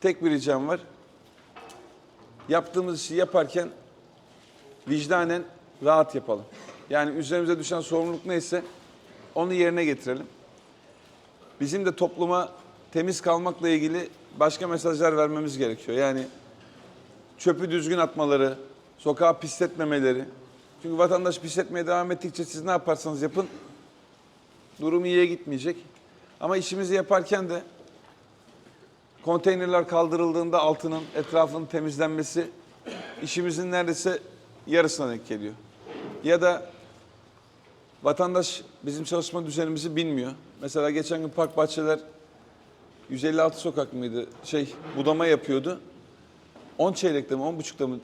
Tek bir ricam var. Yaptığımız işi yaparken vicdanen rahat yapalım. Yani üzerimize düşen sorumluluk neyse onu yerine getirelim. Bizim de topluma temiz kalmakla ilgili başka mesajlar vermemiz gerekiyor. Yani çöpü düzgün atmaları, sokağı pisletmemeleri. Çünkü vatandaş pisletmeye devam ettikçe siz ne yaparsanız yapın durum iyiye gitmeyecek. Ama işimizi yaparken de konteynerler kaldırıldığında altının etrafının temizlenmesi işimizin neredeyse yarısına denk geliyor. Ya da vatandaş bizim çalışma düzenimizi bilmiyor. Mesela geçen gün Park Bahçeler 156 sokak mıydı? Şey budama yapıyordu. 10 çeyrekte mi 10.30'da mı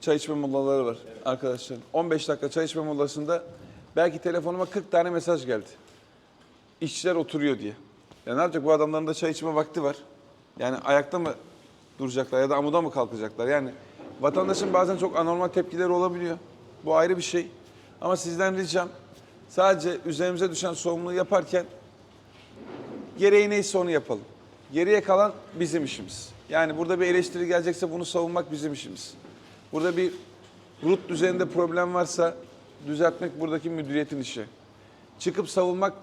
çay içme molaları var arkadaşlar. 15 dakika çay içme molasında belki telefonuma 40 tane mesaj geldi. İşçiler oturuyor diye. Ya ne yapacak bu adamların da çay içme vakti var. Yani ayakta mı duracaklar ya da amuda mı kalkacaklar? Yani vatandaşın bazen çok anormal tepkileri olabiliyor. Bu ayrı bir şey. Ama sizden ricam sadece üzerimize düşen sorumluluğu yaparken gereği neyse onu yapalım. Geriye kalan bizim işimiz. Yani burada bir eleştiri gelecekse bunu savunmak bizim işimiz. Burada bir rut düzeninde problem varsa düzeltmek buradaki müdüriyetin işi. Çıkıp savunmak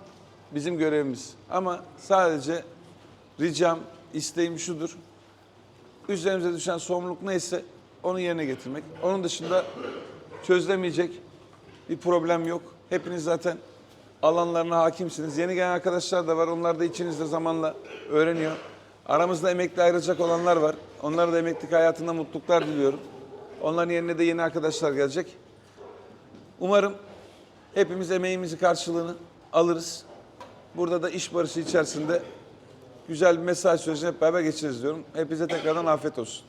bizim görevimiz. Ama sadece ricam, isteğim şudur. Üzerimize düşen sorumluluk neyse onu yerine getirmek. Onun dışında çözülemeyecek bir problem yok. Hepiniz zaten alanlarına hakimsiniz. Yeni gelen arkadaşlar da var. Onlar da içinizde zamanla öğreniyor. Aramızda emekli ayrılacak olanlar var. Onlara da emeklilik hayatında mutluluklar diliyorum. Onların yerine de yeni arkadaşlar gelecek. Umarım hepimiz emeğimizi karşılığını alırız. Burada da iş barışı içerisinde güzel bir mesai sürecini hep beraber geçiririz diyorum. Hepinize tekrardan afiyet olsun.